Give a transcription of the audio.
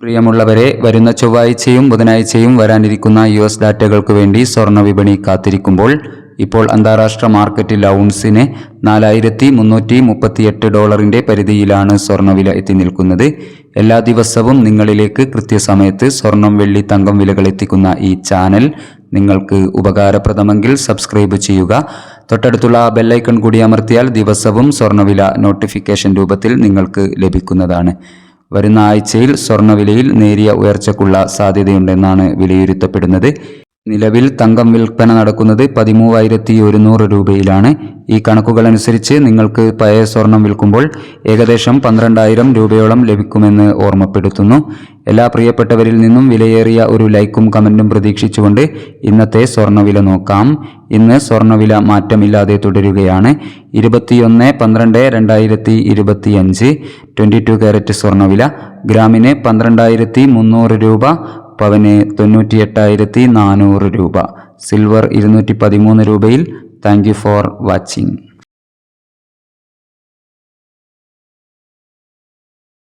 പ്രിയമുള്ളവരെ വരുന്ന ചൊവ്വാഴ്ചയും ബുധനാഴ്ചയും വരാനിരിക്കുന്ന യു എസ് ഡാറ്റകൾക്ക് വേണ്ടി സ്വർണ വിപണി കാത്തിരിക്കുമ്പോൾ ഇപ്പോൾ അന്താരാഷ്ട്ര മാർക്കറ്റിൽ ഔൺസിന് നാലായിരത്തി മുന്നൂറ്റി മുപ്പത്തിയെട്ട് ഡോളറിന്റെ പരിധിയിലാണ് സ്വർണവില എത്തി നിൽക്കുന്നത്. എല്ലാ ദിവസവും നിങ്ങളിലേക്ക് കൃത്യസമയത്ത് സ്വർണം വെള്ളി തങ്കം വിലകൾ എത്തിക്കുന്ന ഈ ചാനൽ നിങ്ങൾക്ക് ഉപകാരപ്രദമെങ്കിൽ സബ്സ്ക്രൈബ് ചെയ്യുക. തൊട്ടടുത്തുള്ള ബെല്ലൈക്കൺ കൂടി അമർത്തിയാൽ ദിവസവും സ്വർണവില നോട്ടിഫിക്കേഷൻ രൂപത്തിൽ നിങ്ങൾക്ക് ലഭിക്കുന്നതാണ്. വരുന്ന ആഴ്ചയിൽ സ്വർണവിലയിൽ നേരിയ ഉയർച്ചയ്ക്കുള്ള സാധ്യതയുണ്ടെന്നാണ് വിലയിരുത്തപ്പെടുന്നത്. നിലവിൽ തങ്കം വിൽപ്പന നടക്കുന്നത് പതിമൂവായിരത്തി ഒരുന്നൂറ് രൂപയിലാണ്. ഈ കണക്കുകൾ അനുസരിച്ച് നിങ്ങൾക്ക് പഴയ സ്വർണം വിൽക്കുമ്പോൾ ഏകദേശം പന്ത്രണ്ടായിരം രൂപയോളം ലഭിക്കുമെന്ന് ഓർമ്മപ്പെടുത്തുന്നു. എല്ലാ പ്രിയപ്പെട്ടവരിൽ നിന്നും വിലയേറിയ ഒരു ലൈക്കും കമന്റും പ്രതീക്ഷിച്ചുകൊണ്ട് ഇന്നത്തെ സ്വർണവില നോക്കാം. ഇന്ന് സ്വർണവില മാറ്റമില്ലാതെ തുടരുകയാണ്. ഇരുപത്തിയൊന്ന് പന്ത്രണ്ട് രണ്ടായിരത്തി ഇരുപത്തിയഞ്ച് ട്വന്റി ടു ക്യാരറ്റ് സ്വർണവില ഗ്രാമിന് പന്ത്രണ്ടായിരത്തി മുന്നൂറ് രൂപ പവന് തൊണ്ണൂറ്റി എട്ടായിരത്തി നാനൂറ് രൂപ. സിൽവർ ഇരുന്നൂറ്റി പതിമൂന്ന് രൂപയിൽ. Thank you for watching.